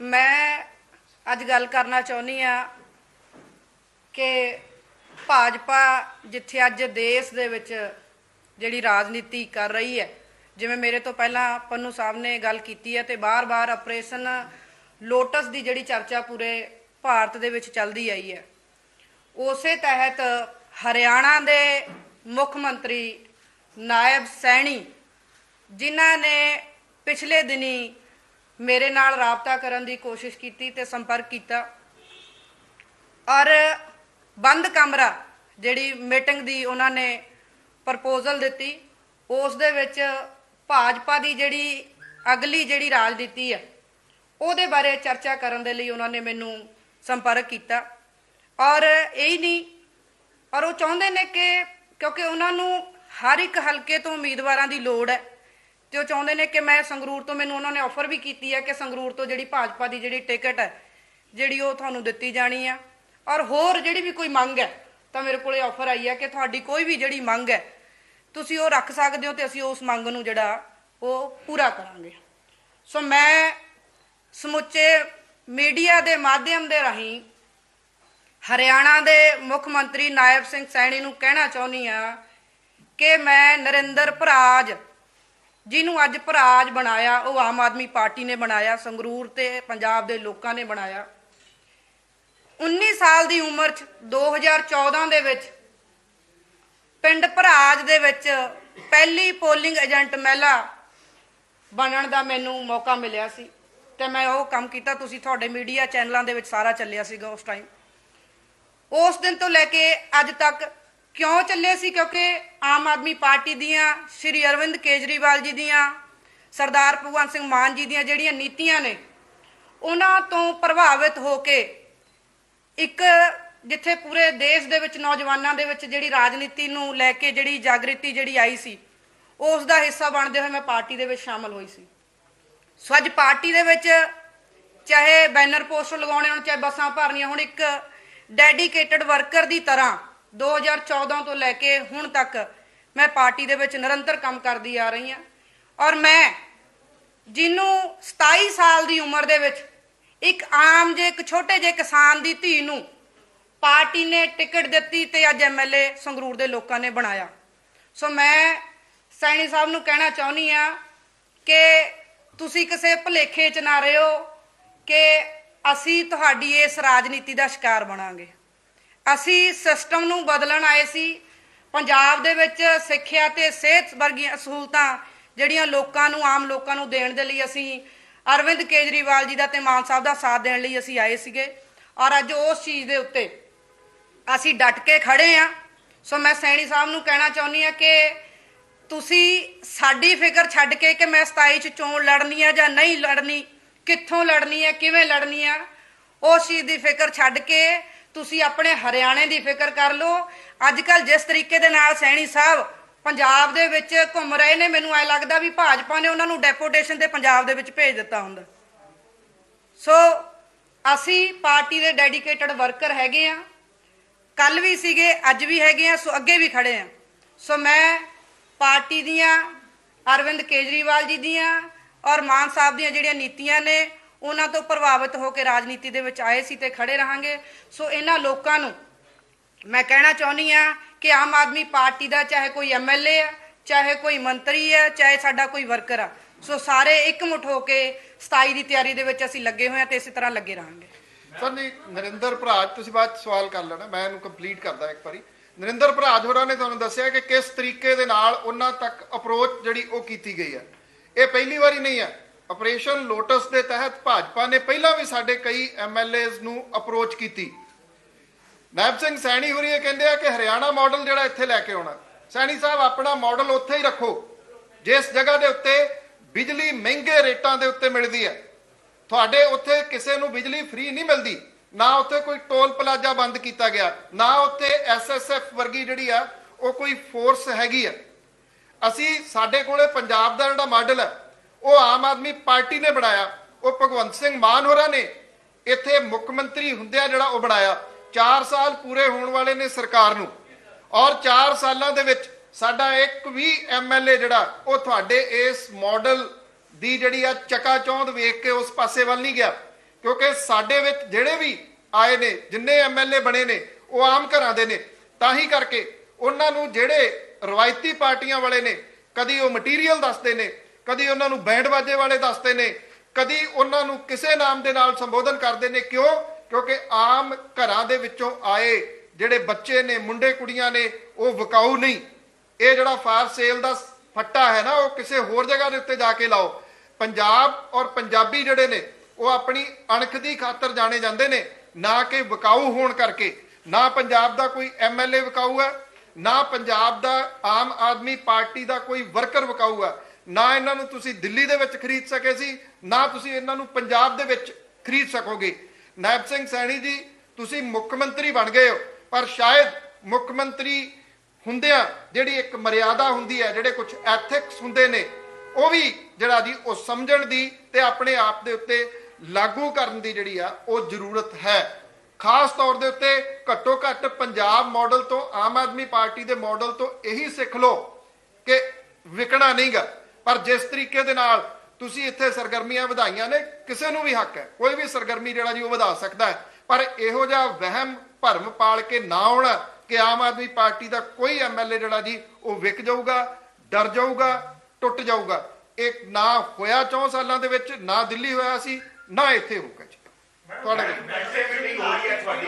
ਮੈਂ ਅੱਜ ਗੱਲ ਕਰਨਾ ਚਾਹੁੰਦੀ ਆ ਕਿ ਭਾਜਪਾ ਜਿੱਥੇ ਅੱਜ ਦੇਸ਼ ਦੇ ਵਿੱਚ ਜਿਹੜੀ ਰਾਜਨੀਤੀ ਕਰ ਰਹੀ ਹੈ, ਜਿਵੇਂ ਮੇਰੇ ਤੋਂ ਪਹਿਲਾਂ ਪੰਨੂ ਸਾਹਿਬ ਨੇ ਗੱਲ ਕੀਤੀ ਹੈ ਤੇ ਬਾਰ-ਬਾਰ ਆਪਰੇਸ਼ਨ ਲੋਟਸ ਦੀ ਜਿਹੜੀ ਚਰਚਾ ਪੂਰੇ ਭਾਰਤ ਦੇ ਵਿੱਚ ਚੱਲਦੀ ਆਈ ਹੈ। ਉਸੇ ਤਹਿਤ ਹਰਿਆਣਾ ਦੇ ਮੁੱਖ ਮੰਤਰੀ ਨਾਇਬ ਸੈਣੀ, ਜਿਨ੍ਹਾਂ ਨੇ ਪਿਛਲੇ ਦਿਨੀ ਮੇਰੇ ਨਾਲ ਰਾਬਤਾ ਕਰਨ ਦੀ ਕੋਸ਼ਿਸ਼ ਕੀਤੀ ਤੇ ਸੰਪਰਕ ਕੀਤਾ। ਔਰ ਬੰਦ ਕਮਰਾ ਜਿਹੜੀ ਮੀਟਿੰਗ ਦੀ ਉਹਨਾਂ ਨੇ ਪ੍ਰਪੋਜ਼ਲ ਦਿੱਤੀ, ਉਸ ਦੇ ਵਿੱਚ ਭਾਜਪਾ ਦੀ ਜਿਹੜੀ ਅਗਲੀ ਜਿਹੜੀ ਰਾਜਨੀਤੀ ਹੈ, ਉਹਦੇ ਬਾਰੇ ਚਰਚਾ ਕਰਨ ਦੇ ਲਈ ਉਹਨਾਂ ਨੇ ਮੈਨੂੰ ਸੰਪਰਕ ਕੀਤਾ। ਔਰ ਇਹ ਹੀ ਨਹੀਂ, ਔਰ ਉਹ ਚਾਹੁੰਦੇ ਨੇ ਕਿ ਕਿਉਂਕਿ ਉਹਨਾਂ ਨੂੰ ਹਰ ਇੱਕ ਹਲਕੇ ਤੋਂ ਉਮੀਦਵਾਰਾਂ ਦੀ ਲੋੜ ਹੈ। ਤੇ ਉਹ ਚਾਹੁੰਦੇ ਨੇ ਕਿ ਮੈਂ ਸੰਗਰੂਰ ਤੋਂ ਮੈਨੂੰ ਉਹਨਾਂ ਨੇ ਆਫਰ ਵੀ ਕੀਤੀ ਹੈ ਕਿ ਸੰਗਰੂਰ ਤੋਂ ਜਿਹੜੀ ਭਾਜਪਾ ਦੀ ਜਿਹੜੀ ਟਿਕਟ ਹੈ, ਜਿਹੜੀ ਉਹ ਤੁਹਾਨੂੰ ਦਿੱਤੀ ਜਾਣੀ ਆ। ਔਰ ਹੋਰ ਜਿਹੜੀ ਵੀ ਕੋਈ ਮੰਗ ਹੈ, ਤਾਂ ਮੇਰੇ ਕੋਲੇ ਆਫਰ ਆਈ ਹੈ ਕਿ ਤੁਹਾਡੀ ਕੋਈ ਵੀ ਜਿਹੜੀ ਮੰਗ ਹੈ, ਤੁਸੀਂ ਉਹ ਰੱਖ ਸਕਦੇ ਹੋ ਤੇ ਅਸੀਂ ਉਸ ਮੰਗ ਨੂੰ ਜਿਹੜਾ ਉਹ ਪੂਰਾ ਕਰਾਂਗੇ। ਸੋ ਮੈਂ ਸਮੁੱਚੇ ਮੀਡੀਆ ਦੇ ਮਾਧਿਅਮ ਦੇ ਰਾਹੀਂ ਹਰਿਆਣਾ ਦੇ ਮੁੱਖ ਮੰਤਰੀ ਨਾਇਬ ਸਿੰਘ ਸੈਣੀ ਨੂੰ ਕਹਿਣਾ ਚਾਹੁੰਦੀ ਆ ਕਿ ਮੈਂ ਨਰਿੰਦਰ ਭਰਾਜ ਜਿਹਨੂੰ ਅੱਜ ਭਰਾਜ ਬਣਾਇਆ, ਉਹ ਆਮ ਆਦਮੀ ਪਾਰਟੀ ਨੇ ਬਣਾਇਆ, ਸੰਗਰੂਰ ਤੇ ਪੰਜਾਬ ਦੇ ਲੋਕਾਂ ਨੇ ਬਣਾਇਆ। 19 ਸਾਲ ਦੀ ਉਮਰ 'ਚ 2014 ਦੇ ਵਿੱਚ, ਪਿੰਡ ਭਰਾਜ ਦੇ ਵਿੱਚ ਪਹਿਲੀ ਪੋਲਿੰਗ ਏਜੰਟ ਮਹਿਲਾ ਬਣਨ ਦਾ ਮੈਨੂੰ ਮੌਕਾ ਮਿਲਿਆ ਸੀ ਤੇ ਮੈਂ ਉਹ ਕੰਮ ਕੀਤਾ। ਤੁਸੀਂ ਤੁਹਾਡੇ ਮੀਡੀਆ ਚੈਨਲਾਂ ਦੇ ਵਿੱਚ ਸਾਰਾ ਚੱਲਿਆ ਸੀਗਾ ਉਸ ਟਾਈਮ ਉਸ ਦਿਨ ਤੋਂ ਲੈ ਕੇ ਅੱਜ ਤੱਕ ਕਿਉਂ ਚੱਲੇ ਸੀ? ਕਿਉਂਕਿ ਆਮ ਆਦਮੀ ਪਾਰਟੀ ਦੀਆਂ ਸ਼੍ਰੀ ਅਰਵਿੰਦ ਕੇਜਰੀਵਾਲ ਜੀ ਦੀਆਂ, ਸਰਦਾਰ ਭਗਵੰਤ ਸਿੰਘ ਮਾਨ ਜੀ ਦੀਆਂ ਜਿਹੜੀਆਂ ਨੀਤੀਆਂ ਨੇ, ਉਹਨਾਂ ਤੋਂ ਪ੍ਰਭਾਵਿਤ ਹੋ ਕੇ ਇੱਕ ਜਿੱਥੇ ਪੂਰੇ ਦੇਸ਼ ਦੇ ਵਿੱਚ, ਨੌਜਵਾਨਾਂ ਦੇ ਵਿੱਚ ਜਿਹੜੀ ਰਾਜਨੀਤੀ ਨੂੰ ਲੈ ਕੇ ਜਿਹੜੀ ਜਾਗ੍ਰਿਤੀ ਜਿਹੜੀ ਆਈ ਸੀ, ਉਸ ਦਾ ਹਿੱਸਾ ਬਣਦੇ ਹੋਏ ਮੈਂ ਪਾਰਟੀ ਦੇ ਵਿੱਚ ਸ਼ਾਮਲ ਹੋਈ ਸੀ। ਸੋ ਅੱਜ ਪਾਰਟੀ ਦੇ ਵਿੱਚ ਚਾਹੇ ਬੈਨਰ ਪੋਸਟਰ ਲਗਾਉਣੇ ਹੋਣ, ਚਾਹੇ ਬੱਸਾਂ ਭਰਨੀਆਂ ਹੁਣ, ਇੱਕ ਡੈਡੀਕੇਟਡ ਵਰਕਰ ਦੀ ਤਰ੍ਹਾਂ 2014 ਤੋਂ ਲੈ ਕੇ ਹੁਣ ਤੱਕ ਮੈਂ ਪਾਰਟੀ ਦੇ ਵਿੱਚ ਨਿਰੰਤਰ ਕੰਮ ਕਰਦੀ ਆ ਰਹੀ ਹਾਂ। ਔਰ ਮੈਂ ਜਿਹਨੂੰ 27 ਸਾਲ ਦੀ ਉਮਰ ਦੇ ਵਿੱਚ ਇੱਕ ਆਮ ਜੇ, ਇੱਕ ਛੋਟੇ ਜਿਹੇ ਕਿਸਾਨ ਦੀ ਧੀ ਨੂੰ ਪਾਰਟੀ ਨੇ ਟਿਕਟ ਦਿੱਤੀ ਤੇ ਅੱਜ ਐਮਐਲਏ ਸੰਗਰੂਰ ਦੇ ਲੋਕਾਂ ਨੇ ਬਣਾਇਆ। ਸੋ ਮੈਂ ਸੈਣੀ ਸਾਹਿਬ ਨੂੰ ਕਹਿਣਾ ਚਾਹੁੰਦੀ ਆ ਕਿ ਤੁਸੀਂ ਕਿਸੇ ਭੁਲੇਖੇ 'ਚ ਨਾ ਰਹੋ ਕਿ ਅਸੀਂ ਤੁਹਾਡੀ ਇਸ ਰਾਜਨੀਤੀ ਦਾ ਸ਼ਿਕਾਰ ਬਣਾਂਗੇ। ਅਸੀਂ ਸਿਸਟਮ ਨੂੰ ਬਦਲਣ ਆਏ ਸੀ। ਪੰਜਾਬ ਦੇ ਵਿੱਚ ਸਿੱਖਿਆ ਤੇ ਸਿਹਤ ਵਰਗੀਆਂ ਸਹੂਲਤਾਂ ਜਿਹੜੀਆਂ ਲੋਕਾਂ ਨੂੰ, ਆਮ ਲੋਕਾਂ ਨੂੰ ਦੇਣ ਦੇ ਲਈ ਅਸੀਂ ਅਰਵਿੰਦ ਕੇਜਰੀਵਾਲ ਜੀ ਦਾ ਤੇ ਮਾਨ ਸਾਹਿਬ ਦਾ ਸਾਥ ਦੇਣ ਲਈ ਅਸੀਂ ਆਏ ਸੀਗੇ। ਔਰ ਅੱਜ ਉਸ ਚੀਜ਼ ਦੇ ਉੱਤੇ ਅਸੀਂ ਡਟ ਕੇ ਖੜੇ ਆ। ਸੋ ਮੈਂ ਸੈਣੀ ਸਾਹਿਬ ਨੂੰ ਕਹਿਣਾ ਚਾਹੁੰਦੀ ਆ ਕਿ ਤੁਸੀਂ ਸਾਡੀ ਫਿਕਰ ਛੱਡ ਕੇ ਕਿ ਮੈਂ 27 ਚ ਚੋਣ ਲੜਨੀ ਆ ਜਾਂ ਨਹੀਂ ਲੜਨੀ, ਕਿੱਥੋਂ ਲੜਨੀ ਹੈ ਕਿਵੇਂ ਲੜਨੀ ਆ, ਉਸ ਚੀਜ਼ ਦੀ ਫਿਕਰ ਛੱਡ ਕੇ ਤੁਸੀਂ ਆਪਣੇ ਹਰਿਆਣੇ ਦੀ ਫਿਕਰ ਕਰ ਲਓ। ਅੱਜ ਕੱਲ ਜਿਸ ਤਰੀਕੇ ਦੇ ਨਾਲ ਸੈਣੀ ਸਾਹਿਬ ਪੰਜਾਬ ਦੇ ਵਿੱਚ ਘੁੰਮ ਰਹੇ ਨੇ, ਮੈਨੂੰ ਐ ਲੱਗਦਾ ਵੀ ਭਾਜਪਾ ਨੇ ਉਹਨਾਂ ਨੂੰ ਡੈਪੂਟੇਸ਼ਨ ਤੇ ਪੰਜਾਬ ਦੇ ਵਿੱਚ ਭੇਜ ਦਿੱਤਾ ਹੁੰਦਾ। ਸੋ ਅਸੀਂ ਪਾਰਟੀ ਦੇ ਡੈਡੀਕੇਟਡ ਵਰਕਰ ਹੈਗੇ ਆ। ਕੱਲ ਵੀ ਸੀਗੇ, ਅੱਜ ਵੀ ਹੈਗੇ ਆ, ਸੋ ਅੱਗੇ ਵੀ ਖੜੇ ਆ। ਸੋ ਮੈਂ ਪਾਰਟੀ ਦੀਆਂ, ਅਰਵਿੰਦ ਕੇਜਰੀਵਾਲ ਜੀ ਦੀਆਂ ਔਰ ਮਾਨ ਸਾਹਿਬ ਦੀਆਂ ਜਿਹੜੀਆਂ ਨੀਤੀਆਂ ਨੇ ਉਹਨਾਂ ਤੋਂ ਪ੍ਰਭਾਵਿਤ ਹੋ ਕੇ ਰਾਜਨੀਤੀ ਦੇ ਵਿੱਚ ਆਏ ਸੀ ਤੇ ਖੜੇ ਰਹਾਂਗੇ। ਸੋ ਇਹਨਾਂ ਲੋਕਾਂ ਨੂੰ ਮੈਂ ਕਹਿਣਾ ਚਾਹੁੰਦੀ ਆ ਕਿ ਆਮ ਆਦਮੀ ਪਾਰਟੀ ਦਾ ਚਾਹੇ ਕੋਈ ਐਮਐਲਏ ਆ, ਚਾਹੇ ਕੋਈ ਮੰਤਰੀ ਆ, ਚਾਹੇ ਸਾਡਾ ਕੋਈ ਵਰਕਰ ਆ। ਸੋ ਸਾਰੇ ਇਕਮੁੱਠ ਹੋ ਕੇ 27 ਦੀ ਤਿਆਰੀ ਦੇ ਵਿੱਚ ਅਸੀਂ ਲੱਗੇ ਹੋਏ ਆ ਤੇ ਇਸੇ ਤਰ੍ਹਾਂ ਲੱਗੇ ਰਹਾਂਗੇ। ਸਰ, ਨਹੀਂ, ਨਰਿੰਦਰ ਭਰਾਜ, ਤੁਸੀਂ ਬਾਅਦ 'ਚ ਸਵਾਲ ਕਰ ਲੈਣਾ, ਮੈਂ ਇਹਨੂੰ ਕੰਪਲੀਟ ਕਰਦਾ ਇੱਕ ਵਾਰੀ। ਨਰਿੰਦਰ ਭਰਾਜ ਹੋਰਾਂ ਨੇ ਤੁਹਾਨੂੰ ਦੱਸਿਆ ਕਿ ਕਿਸ ਤਰੀਕੇ ਦੇ ਨਾਲ ਉਹਨਾਂ ਤੱਕ ਅਪਰੋਚ ਜਿਹੜੀ ਉਹ ਕੀਤੀ ਗਈ ਹੈ। ਇਹ ਪਹਿਲੀ ਵਾਰੀ ਨਹੀਂ ਹੈ। ਆਪਰੇਸ਼ਨ ਲੋਟਸ ਦੇ ਤਹਿਤ ਭਾਜਪਾ ਨੇ ਪਹਿਲਾਂ ਵੀ ਸਾਡੇ ਕਈ ਐਮਐਲਏਜ਼ ਨੂੰ ਅਪਰੋਚ ਕੀਤੀ। ਨਾਇਬ ਸਿੰਘ ਸੈਣੀ ਹੋਰੀ ਇਹ ਕਹਿੰਦੇ ਆ ਕਿ ਹਰਿਆਣਾ ਮਾਡਲ ਜਿਹੜਾ ਇੱਥੇ ਲੈ ਕੇ ਆਉਣਾ। ਸੈਣੀ ਸਾਹਿਬ, ਆਪਣਾ ਮਾਡਲ ਉੱਥੇ ਹੀ ਰੱਖੋ, ਜਿਸ ਜਗ੍ਹਾ ਦੇ ਉੱਤੇ ਬਿਜਲੀ ਮਹਿੰਗੇ ਰੇਟਾਂ ਦੇ ਉੱਤੇ ਮਿਲਦੀ ਹੈ। ਤੁਹਾਡੇ ਉੱਥੇ ਕਿਸੇ ਨੂੰ ਬਿਜਲੀ ਫ੍ਰੀ ਨਹੀਂ ਮਿਲਦੀ। ਨਾ ਉੱਥੇ ਕੋਈ ਟੋਲ ਪਲਾਜ਼ਾ ਬੰਦ ਕੀਤਾ ਗਿਆ, ਨਾ ਉੱਥੇ ਐਸਐਸਐਫ ਵਰਗੀ ਜਿਹੜੀ ਆ, ਉਹ ਕੋਈ ਫੋਰਸ ਹੈਗੀ ਆ। ਅਸੀਂ ਸਾਡੇ ਕੋਲੇ ਪੰਜਾਬ ਦਾ ਜਿਹੜਾ ਮਾਡਲ ਹੈ ਉਹ ਆਮ ਆਦਮੀ ਪਾਰਟੀ ਨੇ ਬਣਾਇਆ। ਉਹ ਭਗਵੰਤ ਸਿੰਘ ਮਾਨ ਹੋਰਾਂ ਨੇ ਇੱਥੇ ਮੁੱਖ ਮੰਤਰੀ ਹੁੰਦਿਆਂ ਜਿਹੜਾ ਉਹ ਬਣਾਇਆ। 4 ਸਾਲ ਪੂਰੇ ਹੋਣ ਵਾਲੇ ਨੇ ਸਰਕਾਰ ਨੂੰ। ਔਰ 4 ਸਾਲਾਂ ਦੇ ਵਿੱਚ ਸਾਡਾ ਇੱਕ ਵੀ ਐਮਐਲਏ ਜਿਹੜਾ, ਉਹ ਤੁਹਾਡੇ ਇਸ ਮਾਡਲ ਦੀ ਜਿਹੜੀ ਆ ਚਕਾਚੌਂਧ ਵੇਖ ਕੇ ਉਸ ਪਾਸੇ ਵੱਲ ਨਹੀਂ ਗਿਆ। ਕਿਉਂਕਿ ਸਾਡੇ ਵਿੱਚ ਜਿਹੜੇ ਵੀ ਆਏ ਨੇ, ਜਿੰਨੇ ਐਮਐਲਏ ਬਣੇ ਨੇ, ਉਹ ਆਮ ਘਰਾਂ ਦੇ ਨੇ। ਤਾਂ ਹੀ ਕਰਕੇ ਉਹਨਾਂ ਨੂੰ ਜਿਹੜੇ ਰਵਾਇਤੀ ਪਾਰਟੀਆਂ ਵਾਲੇ ਨੇ, ਕਦੀ ਉਹ ਮਟੀਰੀਅਲ ਦੱਸਦੇ ਨੇ ਕਦੀ ਉਹਨਾਂ ਨੂੰ ਬੈਂਡ ਬਾਜੇ ਵਾਲੇ ਦੱਸਦੇ ਨੇ, ਕਦੀ ਉਹਨਾਂ ਨੂੰ ਕਿਸੇ ਨਾਮ ਦੇ ਨਾਲ ਸੰਬੋਧਨ ਕਰਦੇ ਨੇ। ਕਿਉਂ? ਕਿਉਂਕਿ ਆਮ ਘਰਾਂ ਦੇ ਵਿੱਚੋਂ ਆਏ ਜਿਹੜੇ ਬੱਚੇ ਨੇ, ਮੁੰਡੇ ਕੁੜੀਆਂ ਨੇ, ਉਹ ਵਿਕਾਊ ਨਹੀਂ। ਇਹ ਜਿਹੜਾ ਫਾਰ ਸੇਲ ਦਾ ਫੱਟਾ ਹੈ ਨਾ, ਉਹ ਕਿਸੇ ਹੋਰ ਜਗ੍ਹਾ ਦੇ ਉੱਤੇ ਜਾ ਕੇ ਲਾਓ। ਪੰਜਾਬ ਔਰ ਪੰਜਾਬੀ ਜਿਹੜੇ ਨੇ, ਉਹ ਆਪਣੀ ਅਣਖ ਦੀ ਖਾਤਰ ਜਾਣੇ ਜਾਂਦੇ ਨੇ, ਨਾ ਕਿ ਵਿਕਾਊ ਹੋਣ ਕਰਕੇ। ਨਾ ਪੰਜਾਬ ਦਾ ਕੋਈ ਐਮਐਲਏ ਵਿਕਾਊ ਹੈ, ਨਾ ਪੰਜਾਬ ਦਾ ਆਮ ਆਦਮੀ ਪਾਰਟੀ ਦਾ ਕੋਈ ਵਰਕਰ ਵਿਕਾਊ ਹੈ। ਨਾ ਇਹਨਾਂ ਨੂੰ ਤੁਸੀਂ ਦਿੱਲੀ ਦੇ ਵਿੱਚ ਖਰੀਦ ਸਕੇ ਸੀ, ਨਾ ਤੁਸੀਂ ਇਹਨਾਂ ਨੂੰ ਪੰਜਾਬ ਦੇ ਵਿੱਚ ਖਰੀਦ ਸਕੋਗੇ। ਨਾਇਬ ਸਿੰਘ ਸੈਣੀ ਜੀ, ਤੁਸੀਂ ਮੁੱਖ ਮੰਤਰੀ ਬਣ ਗਏ ਹੋ, ਪਰ ਸ਼ਾਇਦ ਮੁੱਖ ਮੰਤਰੀ ਹੁੰਦਿਆਂ ਜਿਹੜੀ ਇੱਕ ਮਰਿਆਦਾ ਹੁੰਦੀ ਹੈ, ਜਿਹੜੇ ਕੁਝ ਐਥਿਕਸ ਹੁੰਦੇ ਨੇ, ਉਹ ਵੀ ਜਿਹੜਾ ਜੀ, ਉਹ ਸਮਝਣ ਦੀ ਤੇ ਆਪਣੇ ਆਪ ਦੇ ਉੱਤੇ ਲਾਗੂ ਕਰਨ ਦੀ ਜਿਹੜੀ ਆ, ਉਹ ਜ਼ਰੂਰਤ ਹੈ। ਖਾਸ ਤੌਰ ਦੇ ਉੱਤੇ ਘੱਟੋ ਘੱਟ ਪੰਜਾਬ ਮਾਡਲ ਤੋਂ, ਆਮ ਆਦਮੀ ਪਾਰਟੀ ਦੇ ਮਾਡਲ ਤੋਂ ਇਹੀ ਸਿੱਖ ਲਓ ਕਿ ਵਿਕਣਾ ਨਹੀਂਗਾ ਪਰ ਜਿਸ ਤਰੀਕੇ ਦੇ ਨਾਲ ਤੁਸੀਂ ਇੱਥੇ ਸਰਗਰਮੀਆਂ ਵਧਾਈਆਂ ਨੇ ਕਿਸੇ ਨੂੰ ਵੀ ਹੱਕ ਹੈ ਕੋਈ ਵੀ ਸਰਗਰਮੀ ਜਿਹੜਾ ਜੀ ਉਹ ਵਧਾ ਸਕਦਾ ਹੈ ਪਰ ਇਹੋ ਜਿਹਾ ਵਹਿਮ ਭਰਮ ਪਾਲ ਕੇ ਨਾ ਆਉਣਾ ਕਿ ਆਮ ਆਦਮੀ ਪਾਰਟੀ ਦਾ ਕੋਈ ਐਮਐਲਏ ਜਿਹੜਾ ਜੀ ਉਹ ਵਿਕ ਜਾਊਗਾ ਡਰ ਜਾਊਗਾ ਟੁੱਟ ਜਾਊਗਾ ਇਹ ਨਾ ਹੋਇਆ 4 ਸਾਲਾਂ ਦੇ ਵਿੱਚ ਨਾ ਦਿੱਲੀ ਹੋਇਆ ਸੀ ਨਾ ਇੱਥੇ ਹੋਊਗਾ ਜੀ ਤੁਹਾਡਾ? ਵੈਸੇ ਮੀਟਿੰਗ ਹੋ ਰਹੀ ਹੈ ਤੁਹਾਡੀ